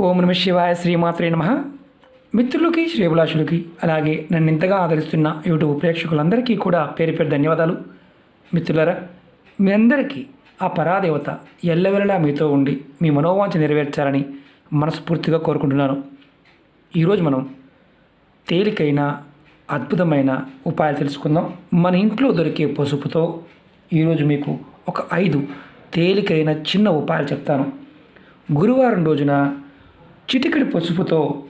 ఓం నమ శివాయ శ్రీమాత్రే నమ. మిత్రులకి శ్రేభిలాషులకి అలాగే నన్ను ఇంతగా ఆదరిస్తున్న యూట్యూబ్ ప్రేక్షకులందరికీ కూడా పేరు పేరు ధన్యవాదాలు. మిత్రులరా మీ అందరికీ ఆ పరాదేవత ఎల్లవెల్లలా మీతో ఉండి మీ మనోవాంఛ నెరవేర్చాలని మనస్ఫూర్తిగా కోరుకుంటున్నాను. ఈరోజు మనం తేలికైన అద్భుతమైన ఉపాయాలు తెలుసుకుందాం. మన ఇంట్లో దొరికే పసుపుతో ఈరోజు మీకు ఒక ఐదు తేలికైన చిన్న ఉపాయాలు చెప్తాను. గురువారం రోజున చిటికడి పసుపుతో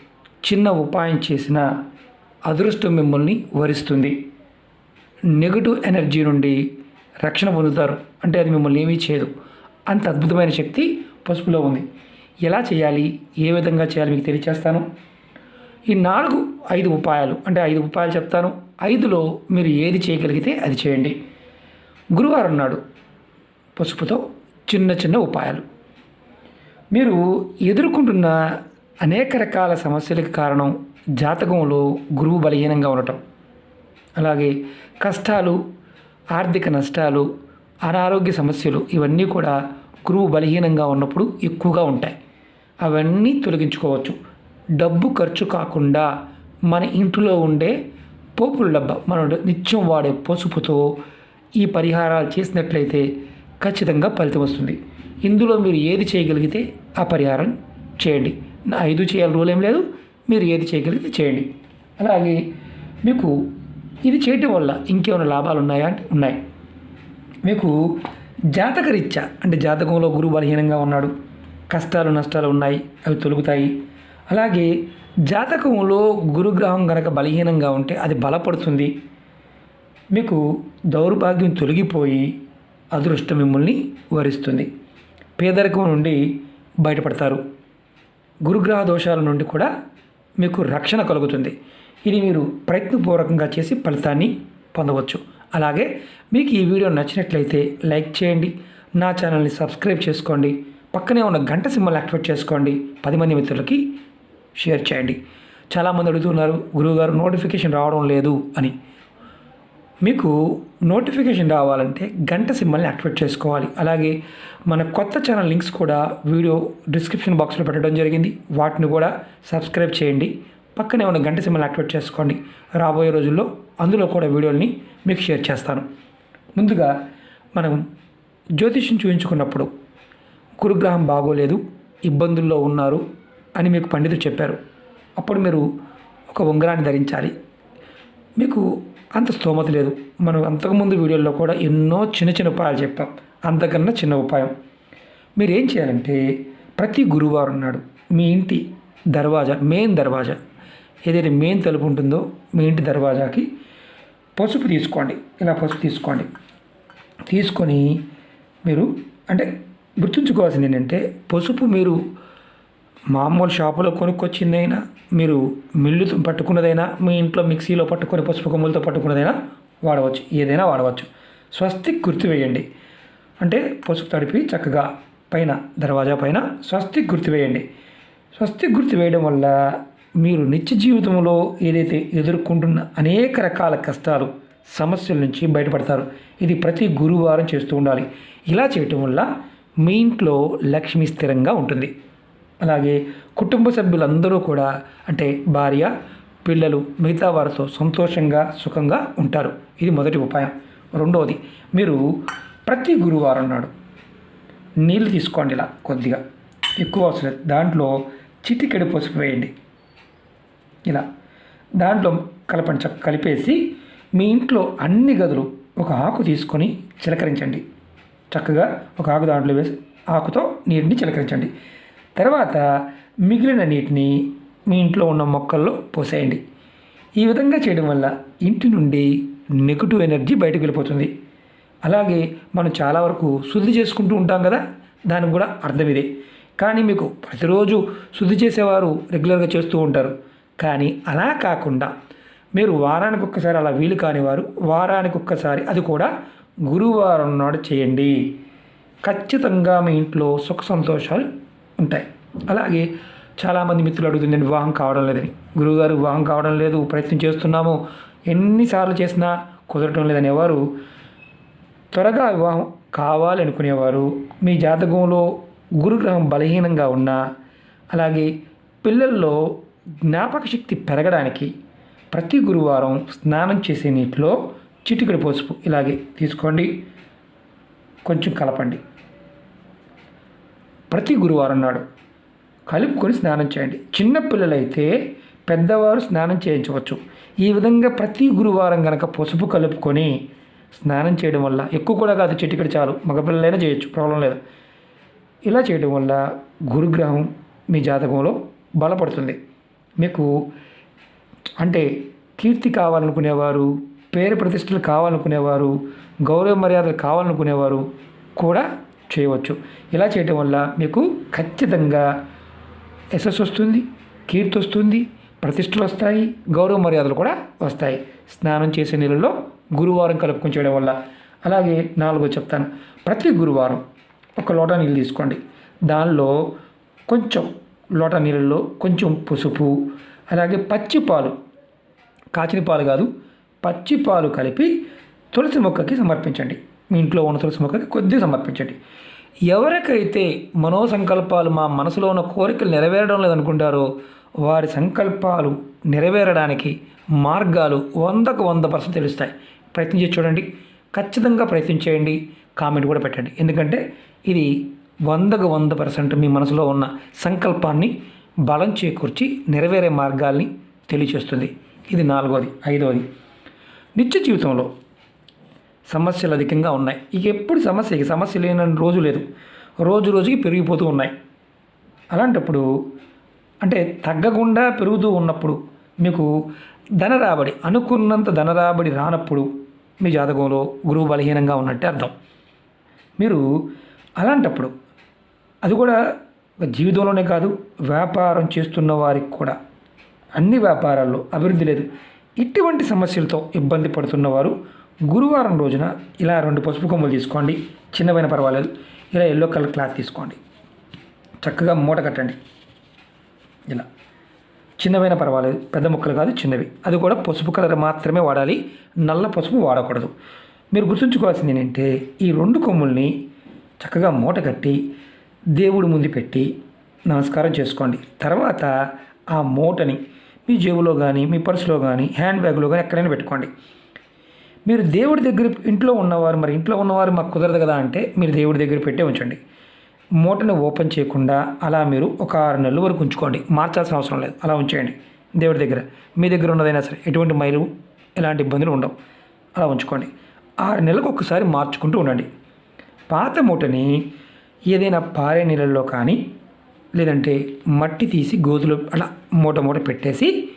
చిన్న ఉపాయం చేసిన అదృష్టం మిమ్మల్ని వరిస్తుంది. నెగటివ్ ఎనర్జీ నుండి రక్షణ పొందుతారు. అంటే అది మిమ్మల్ని ఏమీ చేయదు. అంత అద్భుతమైన శక్తి పసుపులో ఉంది. ఎలా చేయాలి? ఏ విధంగా చేయాలి? మీకు తెలియచేస్తాను. ఈ నాలుగు ఐదు ఉపాయాలు. అంటే ఐదు ఉపాయాలు చెప్తాను. ఐదులో మీరు ఏది చేయగలిగితే అది చేయండి. గురువారం నాడు పసుపుతో చిన్న చిన్న ఉపాయాలు. మీరు ఎదుర్కొంటున్న అనేక రకాల సమస్యలకు కారణం జాతకంలో గురువు బలహీనంగా ఉండటం. అలాగే కష్టాలు ఆర్థిక నష్టాలు అనారోగ్య సమస్యలు ఇవన్నీ కూడా గురువు బలహీనంగా ఉన్నప్పుడు ఎక్కువగా ఉంటాయి. అవన్నీ తొలగించుకోవచ్చు. డబ్బు ఖర్చు కాకుండా మన ఇంట్లో ఉండే పోపుల డబ్బా మనం నిత్యం వాడే పసుపుతో ఈ పరిహారాలు చేసినట్లయితే ఖచ్చితంగా ఫలితం వస్తుంది. ఇందులో మీరు ఏది చేయగలిగితే ఆ పరిహారం చేయండి. ఐదు చేయాలి రూల్ ఏం లేదు. మీరు ఏది చేయగలిగితే చేయండి. అలాగే మీకు ఇది చేయటం వల్ల ఇంకేమైనా లాభాలు ఉన్నాయా అంటే ఉన్నాయి. మీకు జాతకరీత్యా అంటే జాతకంలో గురువు బలహీనంగా ఉన్నాడు. కష్టాలు నష్టాలు ఉన్నాయి అవి తొలుగుతాయి. అలాగే జాతకంలో గురుగ్రహం కనుక బలహీనంగా ఉంటే అది బలపడుతుంది. మీకు దౌర్భాగ్యం తొలగిపోయి అదృష్టం మిమ్మల్ని వరిస్తుంది. పేదరికం నుండి బయటపడతారు. గురుగ్రహ దోషాల నుండి కూడా మీకు రక్షణ కలుగుతుంది. ఇది మీరు ప్రయత్నపూర్వకంగా చేసి ఫలితాన్ని పొందవచ్చు. అలాగే మీకు ఈ వీడియో నచ్చినట్లయితే లైక్ చేయండి. నా ఛానల్ని సబ్స్క్రైబ్ చేసుకోండి. పక్కనే ఉన్న గంట సింబల్ యాక్టివేట్ చేసుకోండి. పది మంది మిత్రులకి షేర్ చేయండి. చాలామంది అడుగుతున్నారు గురువుగారు నోటిఫికేషన్ రావడం లేదు అని. మీకు నోటిఫికేషన్ రావాలంటే గంట సింబల్ని యాక్టివేట్ చేసుకోవాలి. అలాగే మన కొత్త ఛానల్ లింక్స్ కూడా వీడియో డిస్క్రిప్షన్ బాక్స్లో పెట్టడం జరిగింది. వాటిని కూడా సబ్స్క్రైబ్ చేయండి. పక్కనే ఉన్న గంట సింబల్ యాక్టివేట్ చేసుకోండి. రాబోయే రోజుల్లో అందులో కూడా వీడియోని మీకు షేర్ చేస్తాను. ముందుగా మనం జ్యోతిష్యం చూపించుకున్నప్పుడు గురుగ్రహం బాగోలేదు ఇబ్బందుల్లో ఉన్నారు అని మీకు పండితులు చెప్పారు. అప్పుడు మీరు ఒక ఉంగరాన్ని ధరించాలి. మీకు అంత స్తోమత లేదు. మనం అంతకుముందు వీడియోల్లో కూడా ఎన్నో చిన్న చిన్న ఉపాయాలు చెప్పాం. అంతకన్నా చిన్న ఉపాయం. మీరు ఏం చేయాలంటే ప్రతి గురువారం నాడు మీ ఇంటి దర్వాజా మెయిన్ దర్వాజా ఏదైతే మెయిన్ తలుపు ఉంటుందో మీ ఇంటి దర్వాజాకి పసుపు తీసుకోండి. ఇలా పసుపు తీసుకోండి. తీసుకొని మీరు అంటే గుర్తుంచుకోవాల్సింది ఏంటంటే పసుపు మీరు మామూలు షాపులో కొనుక్కొచ్చిందైనా మీరు మిల్లు పట్టుకున్నదైనా మీ ఇంట్లో మిక్సీలో పట్టుకొని పసుపు కొమ్ములతో పట్టుకున్నదైనా వాడవచ్చు. ఏదైనా వాడవచ్చు. స్వస్తిక్ గుర్తు వేయండి. అంటే పసుపు తడిపి చక్కగా పైన దర్వాజా పైన స్వస్తిక్ గుర్తు వేయండి. స్వస్తిక్ గుర్తు వేయడం వల్ల మీరు నిత్య జీవితంలో ఏదైతే ఎదుర్కొంటున్న అనేక రకాల కష్టాలు సమస్యల నుంచి బయటపడతారు. ఇది ప్రతి గురువారం చేస్తూ ఉండాలి. ఇలా చేయటం వల్ల మీ ఇంట్లో లక్ష్మి స్థిరంగా ఉంటుంది. అలాగే కుటుంబ సభ్యులందరూ కూడా అంటే భార్య పిల్లలు మిగతా వారితో సంతోషంగా సుఖంగా ఉంటారు. ఇది మొదటి ఉపాయం. రెండవది మీరు ప్రతి గురువారం నాడు నీళ్ళు తీసుకోండి ఇలా కొద్దిగా. ఎక్కువ అవసరం లేదు. దాంట్లో చిటికెడు పసుపు వేయండి. ఇలా. దాంట్లో కలపండి చక్క కలిపేసి మీ ఇంట్లో అన్ని గదులు ఒక ఆకు తీసుకొని చిలకరించండి. చక్కగా ఒక ఆకు దాంట్లో వేసి ఆకుతో నీటిని చిలకరించండి. తర్వాత మిగిలిన నీటిని మీ ఇంట్లో ఉన్న మొక్కల్లో పోసేయండి. ఈ విధంగా చేయడం వల్ల ఇంటి నుండి నెగిటివ్ ఎనర్జీ బయటకు వెళ్ళిపోతుంది. అలాగే మనం చాలా వరకు శుద్ధి చేసుకుంటూ ఉంటాం కదా దానికి కూడా అర్థం ఇదే. కానీ మీకు ప్రతిరోజు శుద్ధి చేసేవారు రెగ్యులర్గా చేస్తూ ఉంటారు. కానీ అలా కాకుండా మీరు వారానికి ఒక్కసారి అలా వీలు కానివారు వారానికి ఒక్కసారి అది కూడా గురువారం నాడు చేయండి. ఖచ్చితంగా మీ ఇంట్లో సుఖ సంతోషాలు ఉంటాయి. అలాగే చాలామంది మిత్రులు అడుగుతుంది నేను వివాహం కావడం లేదని. గురువుగారు వివాహం కావడం లేదు ప్రయత్నం చేస్తున్నాము. ఎన్నిసార్లు చేసినా కుదరటం లేదని ఎవరు త్వరగా వివాహం కావాలి అనుకునేవారు మీ జాతకంలో గురుగ్రహం బలహీనంగా ఉన్నా అలాగే పిల్లల్లో జ్ఞాపక శక్తి పెరగడానికి ప్రతి గురువారం స్నానం చేసే నీటిలో చిటికెడు పసుపు ఇలాగే తీసుకోండి. కొంచెం కలపండి. ప్రతి గురువారం నాడు కలుపుకొని స్నానం చేయండి. చిన్నపిల్లలైతే పెద్దవారు స్నానం చేయించవచ్చు. ఈ విధంగా ప్రతి గురువారం కనుక పసుపు కలుపుకొని స్నానం చేయడం వల్ల ఎక్కువ కూడా కాదు చిటికెడు చాలు. మగపిల్లలైనా చేయొచ్చు ప్రాబ్లం లేదు. ఇలా చేయడం వల్ల గురుగ్రహం మీ జాతకంలో బలపడుతుంది. మీకు అంటే కీర్తి కావాలనుకునేవారు పేరు ప్రతిష్టలు కావాలనుకునేవారు గౌరవ మర్యాదలు కావాలనుకునేవారు కూడా చేయవచ్చు. ఇలా చేయటం వల్ల మీకు ఖచ్చితంగా యశస్సు వస్తుంది కీర్తి వస్తుంది ప్రతిష్టలు వస్తాయి గౌరవ మర్యాదలు కూడా వస్తాయి. స్నానం చేసే నీళ్ళలో గురువారం కలుపుకొని చేయడం వల్ల. అలాగే నాలుగో చెప్తాను. ప్రతి గురువారం ఒక లోటా నీళ్ళు తీసుకోండి. దానిలో కొంచెం లోటా నీళ్ళల్లో కొంచెం పసుపు అలాగే పచ్చి పాలు కాచిన పాలు కాదు పచ్చి పాలు కలిపి తులసి మొక్కకి సమర్పించండి. మీ ఇంట్లో ఉన్న తులసి మొక్కకి కొద్దిగా సమర్పించండి. ఎవరికైతే మనోసంకల్పాలు మా మనసులో ఉన్న కోరికలు నెరవేరడం లేదనుకుంటారో వారి సంకల్పాలు నెరవేరడానికి మార్గాలు వందకు వంద పర్సెంట్ తెలుస్తాయి. ప్రయత్నించి చూడండి. ఖచ్చితంగా ప్రయత్నం చేయండి. కామెంట్ కూడా పెట్టండి. ఎందుకంటే ఇది వందకు వంద పర్సెంట్ మీ మనసులో ఉన్న సంకల్పాన్ని బలం చేకూర్చి నెరవేరే మార్గాల్ని తెలియచేస్తుంది. ఇది నాలుగోది. ఐదవది నిత్య జీవితంలో సమస్యలు అధికంగా ఉన్నాయి. ఇక ఎప్పుడు సమస్య ఇక సమస్య లేని రోజు లేదు. రోజు రోజుకి పెరిగిపోతూ ఉన్నాయి. అలాంటప్పుడు అంటే తగ్గకుండా పెరుగుతూ ఉన్నప్పుడు మీకు ధన రాబడి అనుకున్నంత ధన రాబడి రానప్పుడు మీ జాతకంలో గురువు బలహీనంగా ఉన్నట్టే అర్థం. మీరు అలాంటప్పుడు అది కూడా జీవితంలోనే కాదు వ్యాపారం చేస్తున్న వారికి కూడా. అన్ని వ్యాపారాల్లో అభివృద్ధి లేదు. ఇటువంటి సమస్యలతో ఇబ్బంది పడుతున్నవారు గురువారం రోజున ఇలా రెండు పసుపు కొమ్మలు తీసుకోండి. చిన్నవైన పర్వాలేదు. ఇలా ఎల్లో కలర్ క్లాత్ తీసుకోండి. చక్కగా మూట కట్టండి. ఇలా. చిన్నవైన పర్వాలేదు. పెద్ద ముక్కలు కాదు చిన్నవి. అది కూడా పసుపు కలర్ మాత్రమే వాడాలి. నల్ల పసుపు వాడకూడదు. మీరు గుర్తుంచుకోవాల్సింది ఏంటంటే ఈ రెండు కొమ్ముల్ని చక్కగా మూట కట్టి దేవుడి ముందు పెట్టి నమస్కారం చేసుకోండి. తర్వాత ఆ మూటని మీ జేబులో కానీ మీ పర్సులో కానీ హ్యాండ్ బ్యాగ్లో కానీ ఎక్కడైనా పెట్టుకోండి. మీరు దేవుడి దగ్గర ఇంట్లో ఉన్నవారు మరి ఇంట్లో ఉన్నవారు మాకు కుదరదు కదా అంటే మీరు దేవుడి దగ్గర పెట్టే ఉంచండి. మూటను ఓపెన్ చేయకుండా అలా మీరు ఒక ఆరు నెలల వరకు ఉంచుకోండి. మార్చాల్సిన అవసరం లేదు. అలా ఉంచేయండి దేవుడి దగ్గర. మీ దగ్గర ఉన్నదైనా సరే ఎటువంటి మైలు ఎలాంటి ఇబ్బందులు ఉండవు. అలా ఉంచుకోండి. ఆరు నెలలకు ఒకసారి మార్చుకుంటూ ఉండండి. పాత మూటని ఏదైనా పారే నీళ్ళల్లో కానీ లేదంటే మట్టి తీసి గోతులో అలా మూట మూట పెట్టేసి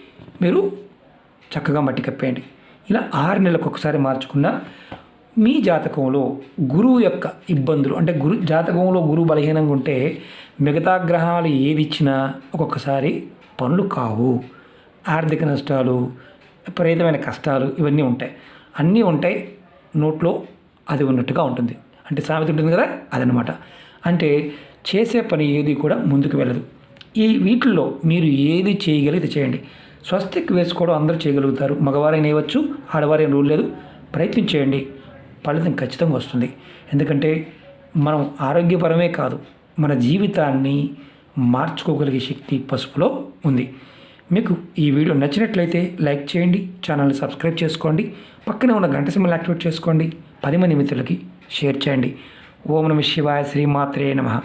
మీరు చక్కగా మట్టి కప్పేయండి. ఇలా ఆరు నెలలకు ఒకసారి మార్చుకున్న మీ జాతకంలో గురువు యొక్క ఇబ్బందులు అంటే గురు జాతకంలో గురువు బలహీనంగా ఉంటే మిగతా గ్రహాలు ఏది ఇచ్చినా ఒక్కొక్కసారి పనులు కావు. ఆర్థిక నష్టాలు విపరీతమైన కష్టాలు ఇవన్నీ ఉంటాయి. అన్నీ ఉంటాయి నోట్లో అది ఉన్నట్టుగా ఉంటుంది. అంటే సామెత ఉంటుంది కదా? అదనమాట అంటే చేసే పని ఏది కూడా ముందుకు వెళ్ళదు. ఈ వీటిల్లో మీరు ఏది చేయగలిగితే చేయండి. స్వస్తిక్ వేసుకోవడం అందరూ చేయగలుగుతారు. మగవారైనా వేయవచ్చు ఆడవారైన రూల్ లేదు. ప్రయత్నం చేయండి. ఫలితం ఖచ్చితంగా వస్తుంది. ఎందుకంటే మనం ఆరోగ్యపరమే కాదు మన జీవితాన్ని మార్చుకోగలిగే శక్తి పసుపులో ఉంది. మీకు ఈ వీడియో నచ్చినట్లయితే లైక్ చేయండి ఛానల్ని సబ్స్క్రైబ్ చేసుకోండి పక్కనే ఉన్న గంట సింబల్ యాక్టివేట్ చేసుకోండి పది మంది మిత్రులకి షేర్ చేయండి. ఓం నమ శివాయ శ్రీమాత్రే నమః.